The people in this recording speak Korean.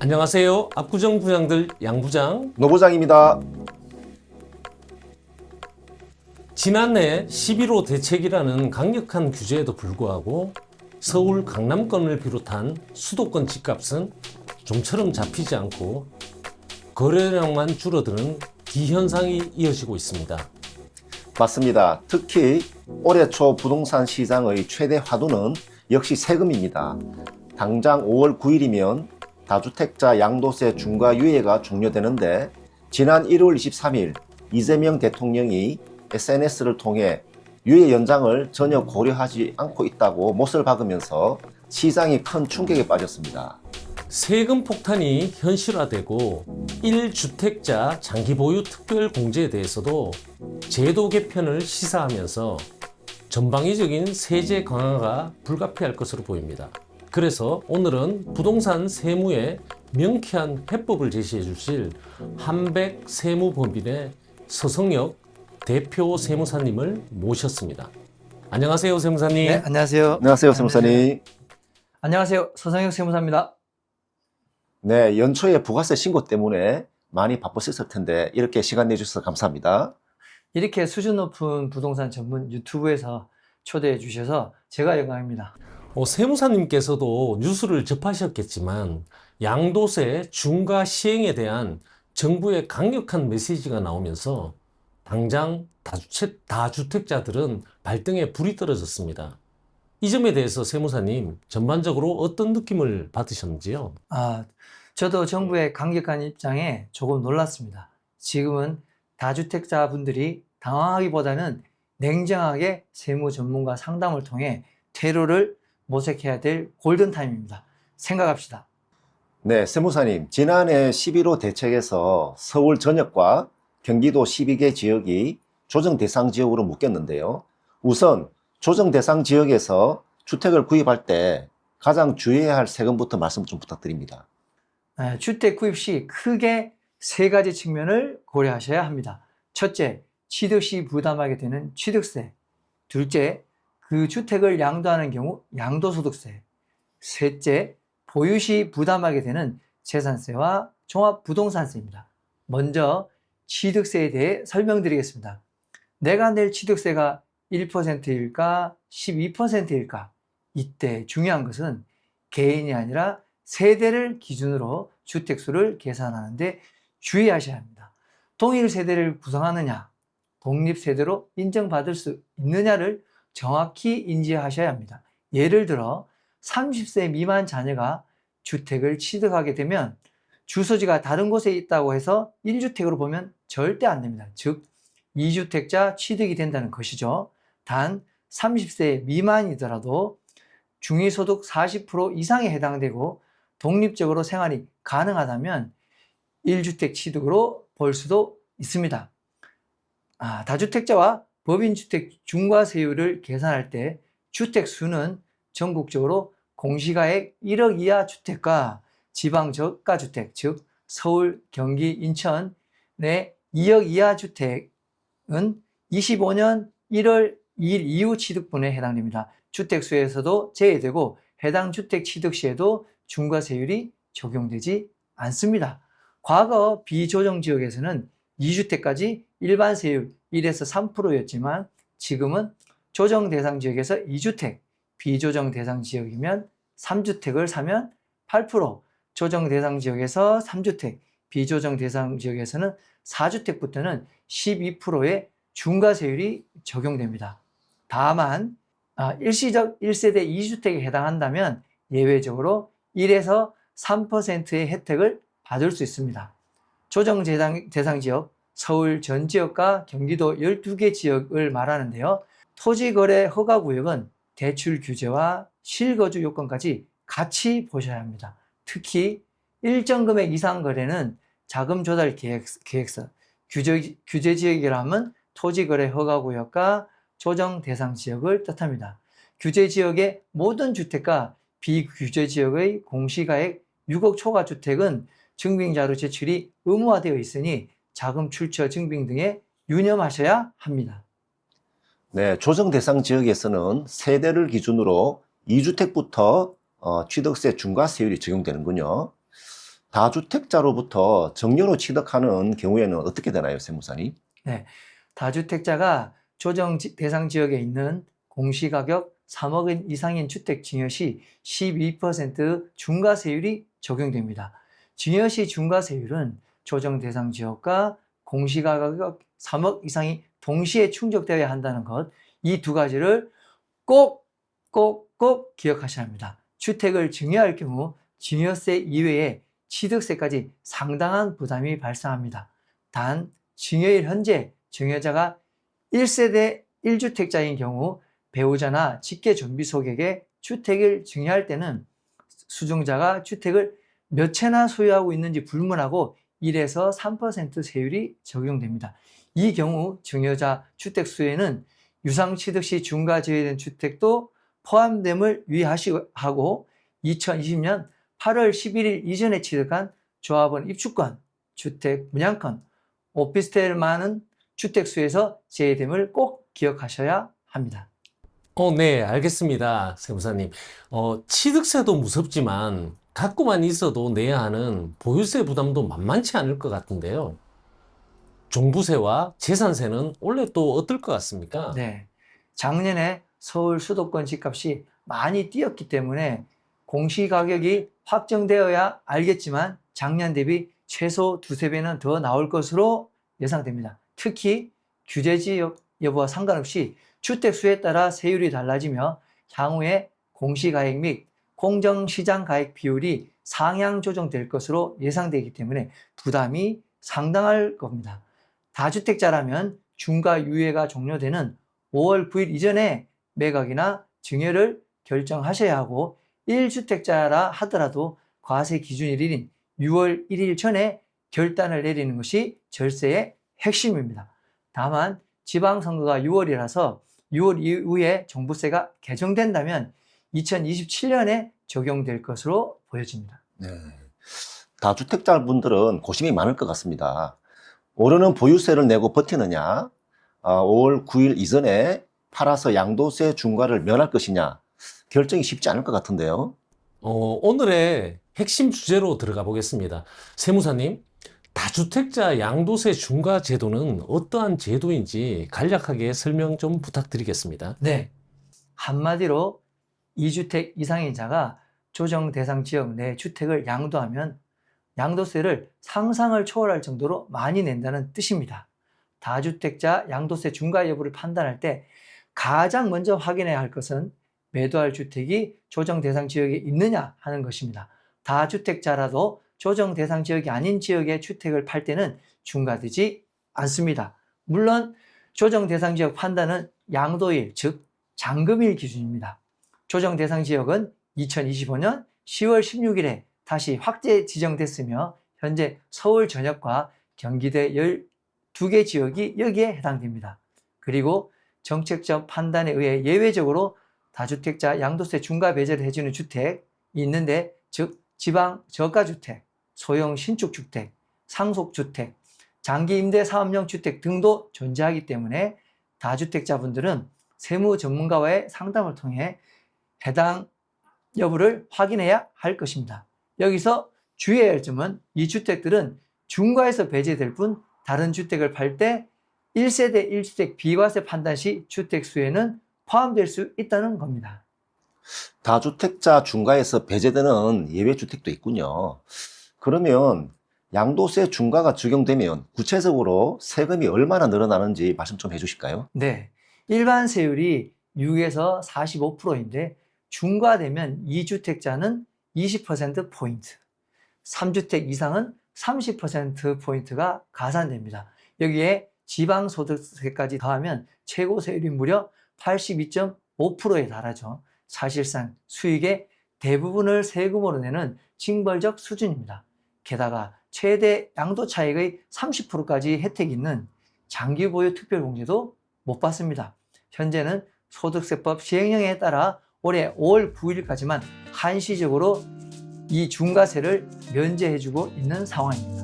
안녕하세요. 압구정 부장들 양부장. 노부장입니다. 지난해 11호 대책이라는 강력한 규제에도 불구하고 서울 강남권을 비롯한 수도권 집값은 좀처럼 잡히지 않고 거래량만 줄어드는 기현상이 이어지고 있습니다. 맞습니다. 특히 올해 초 부동산 시장의 최대 화두는 역시 세금입니다. 당장 5월 9일이면 다주택자 양도세 중과 유예가 종료되는데 지난 1월 23일 이재명 대통령이 SNS를 통해 유예 연장을 전혀 고려하지 않고 있다고 못을 박으면서 시장이 큰 충격에 빠졌습니다. 세금 폭탄이 현실화되고 1주택자 장기 보유 특별 공제에 대해서도 제도 개편을 시사하면서 전방위적인 세제 강화가 불가피할 것으로 보입니다. 그래서 오늘은 부동산 세무의 명쾌한 해법을 제시해 주실 한백 세무법인의 서성혁 대표 세무사님을 모셨습니다. 안녕하세요, 세무사님. 네, 안녕하세요. 안녕하세요, 세무사님. 안녕하세요. 서성혁 세무사입니다. 네, 연초에 부가세 신고 때문에 많이 바쁘셨을 텐데 이렇게 시간 내주셔서 감사합니다. 이렇게 수준 높은 부동산 전문 유튜브에서 초대해 주셔서 제가 영광입니다. 어, 세무사님께서도 뉴스를 접하셨겠지만 양도세 중과 시행에 대한 정부의 강력한 메시지가 나오면서 당장 다주택, 다주택자들은 발등에 불이 떨어졌습니다. 이 점에 대해서 세무사님 전반적으로 어떤 느낌을 받으셨는지요? 아, 저도 정부의 강력한 입장에 조금 놀랐습니다. 지금은 다주택자분들이 당황하기보다는 냉정하게 세무 전문가 상담을 통해 퇴로를 모색해야 될 골든타임입니다. 생각합시다. 네, 세무사님. 지난해 11호 대책에서 서울 전역과 경기도 12개 지역이 조정 대상 지역으로 묶였는데요. 우선 조정 대상 지역에서 주택을 구입할 때 가장 주의해야 할 세금부터 말씀 좀 부탁드립니다. 아, 주택 구입 시 크게 세 가지 측면을 고려하셔야 합니다. 첫째, 취득 시 부담하게 되는 취득세. 둘째, 그 주택을 양도하는 경우 양도소득세. 셋째, 보유 시 부담하게 되는 재산세와 종합부동산세입니다. 먼저 취득세에 대해 설명드리겠습니다. 내가 낼 취득세가 1%일까 12%일까? 이때 중요한 것은 개인이 아니라 세대를 기준으로 주택수를 계산하는데 주의하셔야 합니다. 동일 세대를 구성하느냐, 독립세대로 인정받을 수 있느냐를 정확히 인지하셔야 합니다. 예를 들어 30세 미만 자녀가 주택을 취득하게 되면 주소지가 다른 곳에 있다고 해서 1주택으로 보면 절대 안 됩니다. 즉 2주택자 취득이 된다는 것이죠. 단 30세 미만이더라도 중위소득 40% 이상에 해당되고 독립적으로 생활이 가능하다면 1주택 취득으로 볼 수도 있습니다. 아, 다주택자와 법인주택 중과세율을 계산할 때 주택 수는 전국적으로 공시가액 1억 이하 주택과 지방 저가 주택, 즉 서울, 경기, 인천 내 2억 이하 주택은 25년 1월 2일 이후 취득분에 해당됩니다. 주택수에서도 제외되고 해당 주택 취득 시에도 중과세율이 적용되지 않습니다. 과거 비조정 지역에서는 2주택까지 일반 세율 1에서 3%였지만 지금은 조정 대상 지역에서 2주택, 비조정 대상 지역이면 3주택을 사면 8%, 조정 대상 지역에서 3주택, 비조정 대상 지역에서는 4주택부터는 12%의 중과세율이 적용됩니다. 다만 아, 일시적 1세대 2주택에 해당한다면 예외적으로 1에서 3%의 혜택을 받을 수 있습니다. 조정 대상, 대상 지역, 서울 전 지역과 경기도 12개 지역을 말하는데요. 토지거래 허가구역은 대출 규제와 실거주 요건까지 같이 보셔야 합니다. 특히 일정 금액 이상 거래는 자금 조달 계획, 계획 서, 규제, 규제 지역이라면 토지거래 허가구역과 조정 대상 지역을 뜻합니다. 규제 지역의 모든 주택과 비규제 지역의 공시가액 6억 초과 주택은 증빙자료 제출이 의무화되어 있으니 자금 출처 증빙 등에 유념하셔야 합니다. 네, 조정 대상 지역에서는 세대를 기준으로 2주택부터 어, 취득세 중과세율이 적용되는군요. 다주택자로부터 정려로 취득하는 경우에는 어떻게 되나요, 세무사님? 다주택자가 조정 지- 대상 지역에 있는 공시가격 3억 원 이상인 주택 증여 시 12% 중과세율이 적용됩니다. 증여 시 중과세율은 조정 대상 지역과 공시가격 3억 이상이 동시에 충족되어야 한다는 것, 이 두 가지를 꼭, 꼭, 꼭 기억하셔야 합니다. 주택을 증여할 경우 증여세 이외에 취득세까지 상당한 부담이 발생합니다. 단, 증여일 현재 증여자가 1세대 1주택자인 경우 배우자나 직계 존비 소객에 주택을 증여할 때는 수증자가 주택을 몇 채나 소유하고 있는지 불문하고 1에서 3% 세율이 적용됩니다. 이 경우 증여자 주택 수에는 유상 취득 시 중과 제외된 주택도 포함됨을 유의하시고 2020년 8월 11일 이전에 취득한 조합원 입주권, 주택 분양권, 오피스텔만은 주택수에서 제외됨을 꼭 기억하셔야 합니다. 어, 네, 알겠습니다. 세무사님. 어, 취득세도 무섭지만 갖고만 있어도 내야 하는 보유세 부담도 만만치 않을 것 같은데요. 종부세와 재산세는 원래 또 어떨 것 같습니까? 네. 작년에 서울 수도권 집값이 많이 뛰었기 때문에 공시가격이 확정되어야 알겠지만 작년 대비 최소 두세 배는 더 나올 것으로 예상됩니다. 특히 규제지역 여부와 상관없이 주택수에 따라 세율이 달라지며 향후에 공시가액 및 공정시장 가액 비율이 상향 조정될 것으로 예상되기 때문에 부담이 상당할 겁니다. 다주택자라면 중과 유예가 종료되는 5월 9일 이전에 매각이나 증여를 결정하셔야 하고 1주택자라 하더라도 과세 기준일인 6월 1일 전에 결단을 내리는 것이 절세의 핵심입니다. 다만 지방선거가 6월이라서 6월 이후에 종부세가 개정된다면 2027년에 적용될 것으로 보여집니다. 네. 다주택자분들은 고심이 많을 것 같습니다. 오르는 보유세를 내고 버티느냐, 아, 5월 9일 이전에 팔아서 양도세 중과를 면할 것이냐, 결정이 쉽지 않을 것 같은데요. 어, 오늘의 핵심 주제로 들어가 보겠습니다. 세무사님, 다주택자 양도세 중과 제도는 어떠한 제도인지 간략하게 설명 좀 부탁드리겠습니다. 네. 한마디로 2주택 이상인 자가 조정 대상 지역 내 주택을 양도하면 양도세를 상상을 초월할 정도로 많이 낸다는 뜻입니다. 다주택자 양도세 중과 여부를 판단할 때 가장 먼저 확인해야 할 것은 매도할 주택이 조정 대상 지역에 있느냐 하는 것입니다. 다주택자라도 조정 대상 지역이 아닌 지역에 주택을 팔 때는 중과되지 않습니다. 물론 조정 대상 지역 판단은 양도일, 즉 잔금일 기준입니다. 조정 대상 지역은 2025년 10월 16일에 다시 확대 지정됐으며 현재 서울 전역과 경기대 12개 지역이 여기에 해당됩니다. 그리고 정책적 판단에 의해 예외적으로 다주택자 양도세 중과 배제를 해주는 주택이 있는데 즉 지방 저가주택, 소형 신축주택, 상속주택, 장기 임대 사업용 주택 등도 존재하기 때문에 다주택자분들은 세무 전문가와의 상담을 통해 해당 여부를 확인해야 할 것입니다. 여기서 주의해야 할 점은 이 주택들은 중과에서 배제될 뿐 다른 주택을 팔 때 1세대 1주택 비과세 판단 시 주택 수에는 포함될 수 있다는 겁니다. 다주택자 중과에서 배제되는 예외 주택도 있군요. 그러면 양도세 중과가 적용되면 구체적으로 세금이 얼마나 늘어나는지 말씀 좀 해주실까요? 네. 일반 세율이 6에서 45%인데 중과되면 2주택자는 20%포인트, 3주택 이상은 30%포인트가 가산됩니다. 여기에 지방소득세까지 더하면 최고 세율이 무려 82.5%에 달하죠. 사실상 수익의 대부분을 세금으로 내는 징벌적 수준입니다. 게다가 최대 양도 차익의 30%까지 혜택이 있는 장기 보유 특별공제도 못 받습니다. 현재는 소득세법 시행령에 따라 올해 5월 9일까지만 한시적으로 이 중과세를 면제해주고 있는 상황입니다.